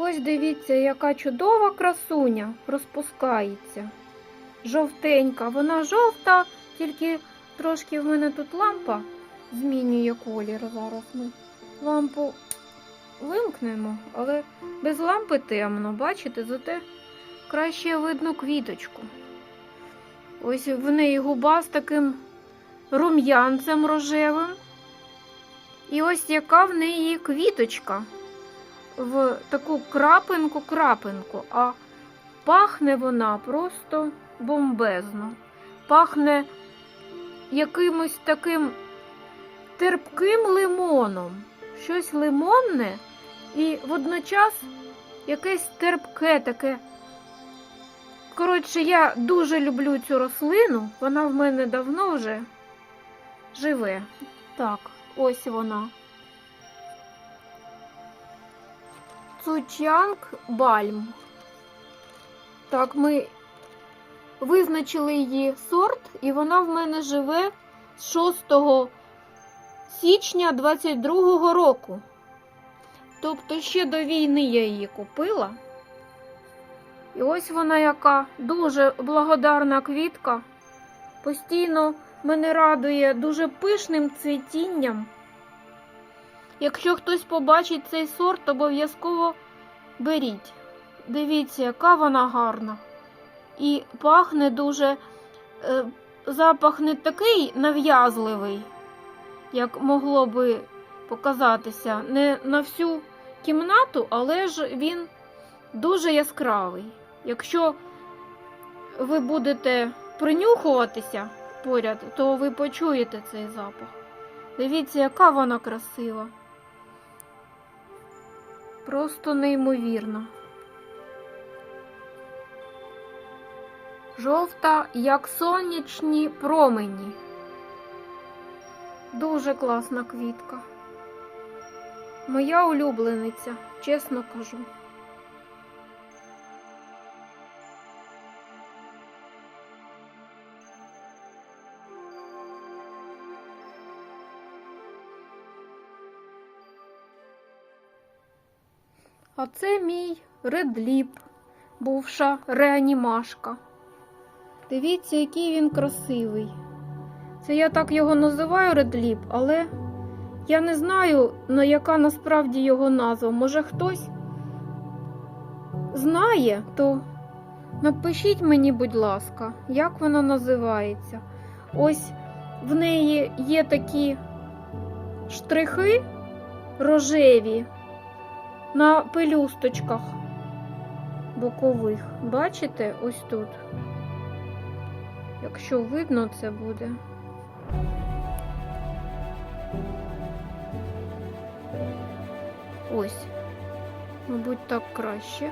Ось дивіться, яка чудова красуня розпускається. Жовтенька. Вона жовта, тільки трошки в мене тут лампа змінює колір. Зараз ми лампу вимкнемо, але без лампи темно, бачите, зате краще видно квіточку. Ось в неї губа з таким рум'янцем рожевим. І ось яка в неї квіточка в таку крапинку-крапинку, а пахне вона просто бомбезно. Пахне якимось таким терпким лимоном. Щось лимонне і водночас якесь терпке таке. Коротше, я дуже люблю цю рослину, вона в мене давно вже живе. Так, ось вона. Цучанг Бальм. Так, ми визначили її сорт, і вона в мене живе з 6 січня 22-го року. Тобто ще до війни я її купила. І ось вона яка дуже благодарна квітка. Постійно мене радує дуже пишним цвітінням. Якщо хтось побачить цей сорт, обов'язково беріть. Дивіться, яка вона гарна. І пахне дуже, е, запах не такий нав'язливий, як могло би показатися. Не на всю кімнату, але ж він дуже яскравий. Якщо ви будете принюхуватися поряд, то ви почуєте цей запах. Дивіться, яка вона красива. Просто неймовірно. Жовта, як сонячні промені. Дуже класна квітка. Моя улюблениця, чесно кажу. А це мій редліп, бувша реанімашка. Дивіться, який він красивий. Це я так його називаю редліп, але я не знаю, на яка насправді його назва. Може хтось знає, то напишіть мені, будь ласка, як вона називається. Ось в неї є такі штрихи рожеві на пелюсточках бокових. Бачите, ось тут. Якщо видно, це буде. Ось, мабуть, так краще.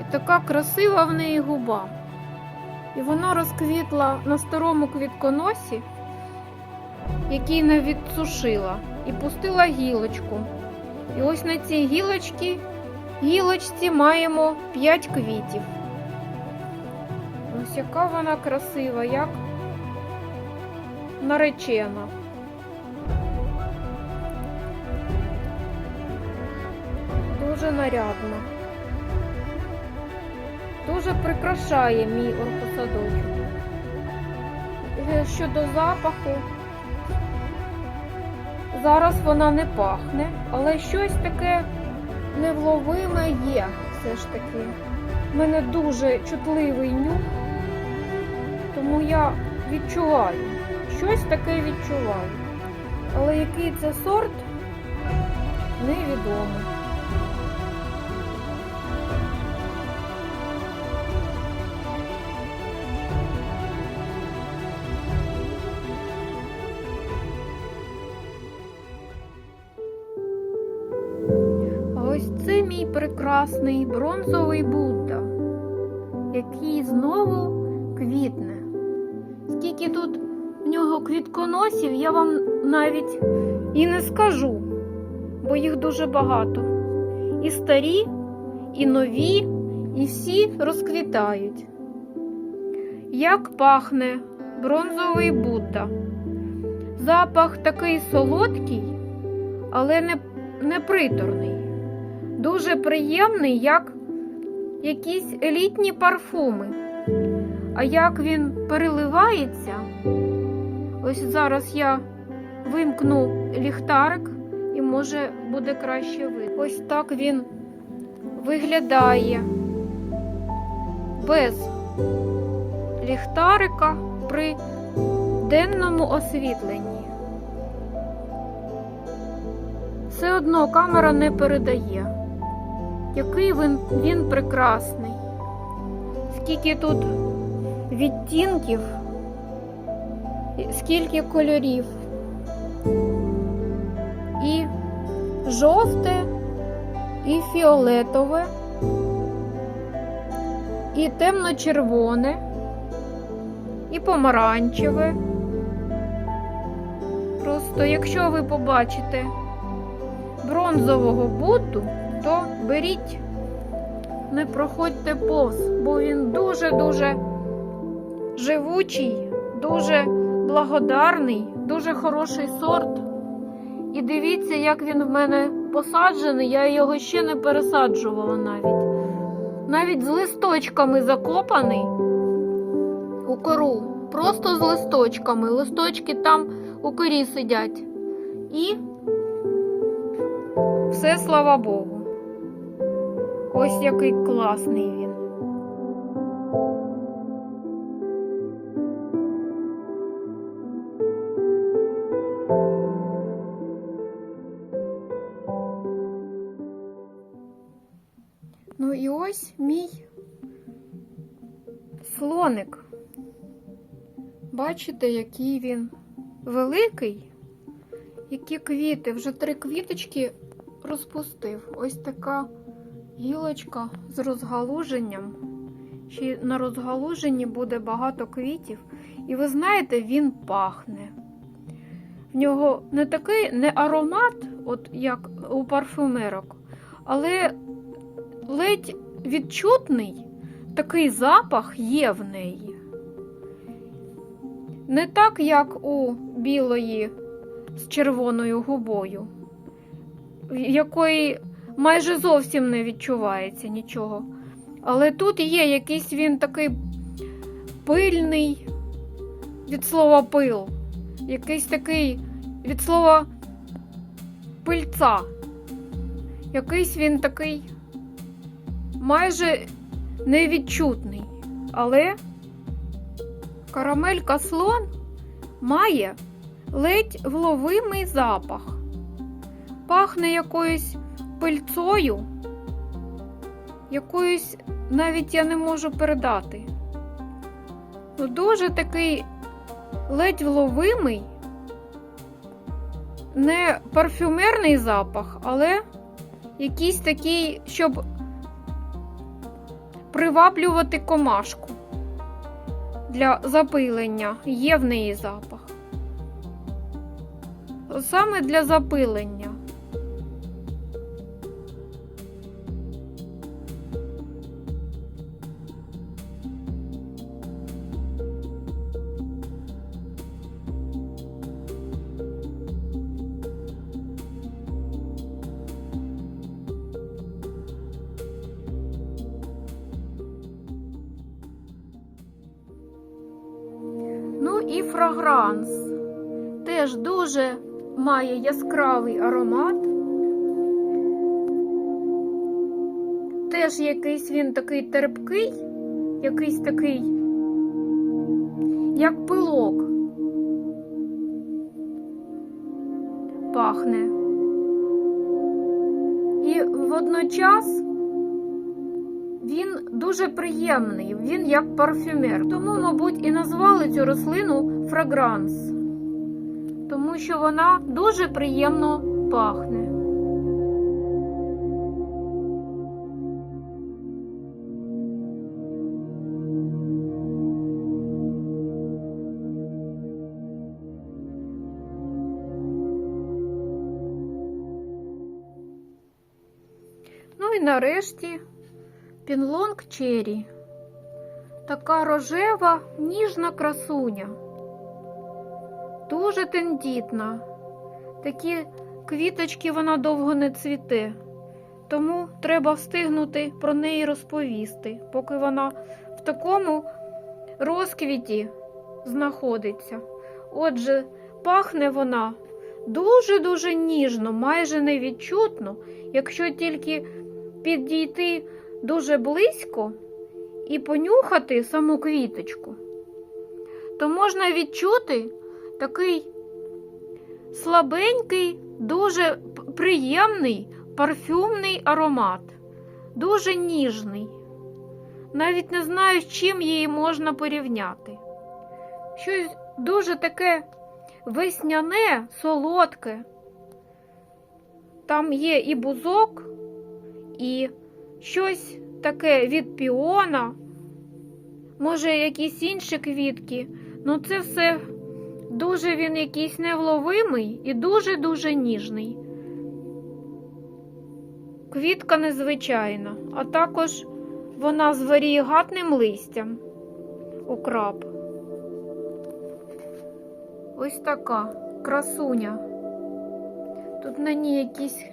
І така красива в неї губа. І вона розквітла на старому квітконосі, який не відсушила, і пустила гілочку. І ось на цій гілочці, гілочці маємо 5 квітів. Ось яка вона красива, як наречена. Дуже нарядна. Дуже прикрашає мій орхосадочок. Е, Щодо запаху, зараз вона не пахне, але щось таке невловиме є все ж таки. У мене дуже чутливий нюх, тому я відчуваю, щось таке відчуваю. Але який це сорт, невідомо. Ось це мій прекрасний бронзовий Будда, який знову квітне. Скільки тут в нього квітконосів, я вам навіть і не скажу, бо їх дуже багато. І старі, і нові, і всі розквітають. Як пахне бронзовий Будда. Запах такий солодкий, але не, не приторний. Дуже приємний, як якісь елітні парфуми. А як він переливається, ось зараз я вимкну ліхтарик і може буде краще видно. Ось так він виглядає без ліхтарика при денному освітленні. Все одно камера не передає, який він, він прекрасний. Скільки тут відтінків, скільки кольорів. І жовте, і фіолетове, і темно-червоне, і помаранчеве. Просто якщо ви побачите бронзового Будду, то беріть, не проходьте повз, бо він дуже-дуже живучий, дуже благодарний, дуже хороший сорт. І дивіться, як він в мене посаджений, я його ще не пересаджувала навіть. Навіть з листочками закопаний у кору. Просто з листочками. Листочки там у корі сидять. І все слава Богу. Ось який класний він. Ну і ось мій слоник. Бачите, який він великий, які квіти. Вже три квіточки розпустив. Ось така гілочка з розгалуженням. Ще на розгалуженні буде багато квітів. І ви знаєте, він пахне. В нього не такий не аромат, от як у парфюмерок, але ледь відчутний такий запах є в неї. Не так, як у білої з червоною губою, в якої майже зовсім не відчувається нічого. Але тут є якийсь він такий пильний від слова пил, якийсь такий від слова пильця. Якийсь він такий майже невідчутний. Але карамелька слон має ледь вловимий запах. Пахне якоюсь пильцою, якоюсь навіть я не можу передати. Ну, дуже такий ледь вловимий, не парфюмерний запах, але якийсь такий, щоб приваблювати комашку для запилення. Є в неї запах. Саме для запилення. І фрагранс. Теж дуже має яскравий аромат. Теж якийсь він такий терпкий, якийсь такий, як пилок. Пахне. І водночас дуже приємний, він як парфюмер. Тому, мабуть, і назвали цю рослину фрагранс, тому що вона дуже приємно пахне. Ну нарешті Пінлонг Черрі. Така рожева, ніжна красуня. Дуже тендітна. Такі квіточки вона довго не цвіте. Тому треба встигнути про неї розповісти, поки вона в такому розквіті знаходиться. Отже, пахне вона дуже-дуже ніжно, майже невідчутно, якщо тільки підійти дуже близько і понюхати саму квіточку, то можна відчути такий слабенький, дуже приємний парфюмний аромат, дуже ніжний. Навіть не знаю, з чим її можна порівняти. Щось дуже таке весняне, солодке. Там є і бузок, і щось таке від піона, може, якісь інші квітки. Ну, це все дуже він якийсь невловимий і дуже-дуже ніжний. Квітка незвичайна, а також вона з варієгатним листям. Окраб. Ось така красуня. Тут на ній якісь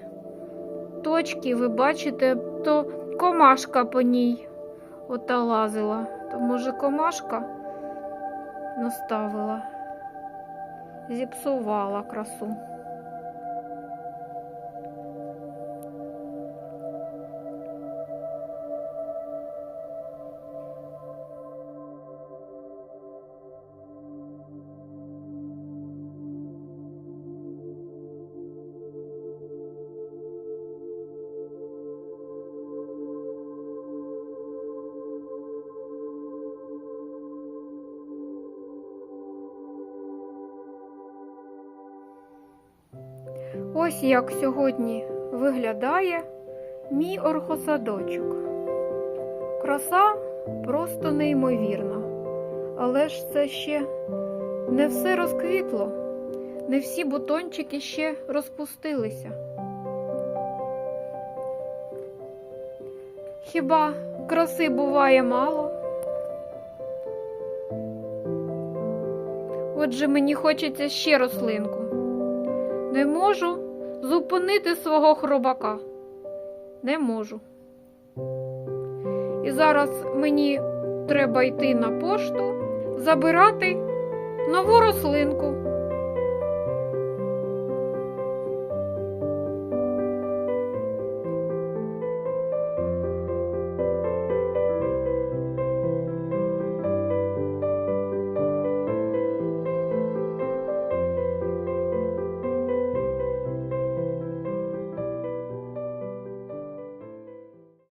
точки, ви бачите, то комашка по ній ота лазила. То може комашка наставила, зіпсувала красу. Ось як сьогодні виглядає мій орхосадочок. Краса просто неймовірна. Але ж це ще не все розквітло, не всі бутончики ще розпустилися. Хіба краси буває мало? Отже, мені хочеться ще рослинку. Не можу зупинити свого хробака. Не можу. І зараз мені треба йти на пошту, забирати нову рослинку.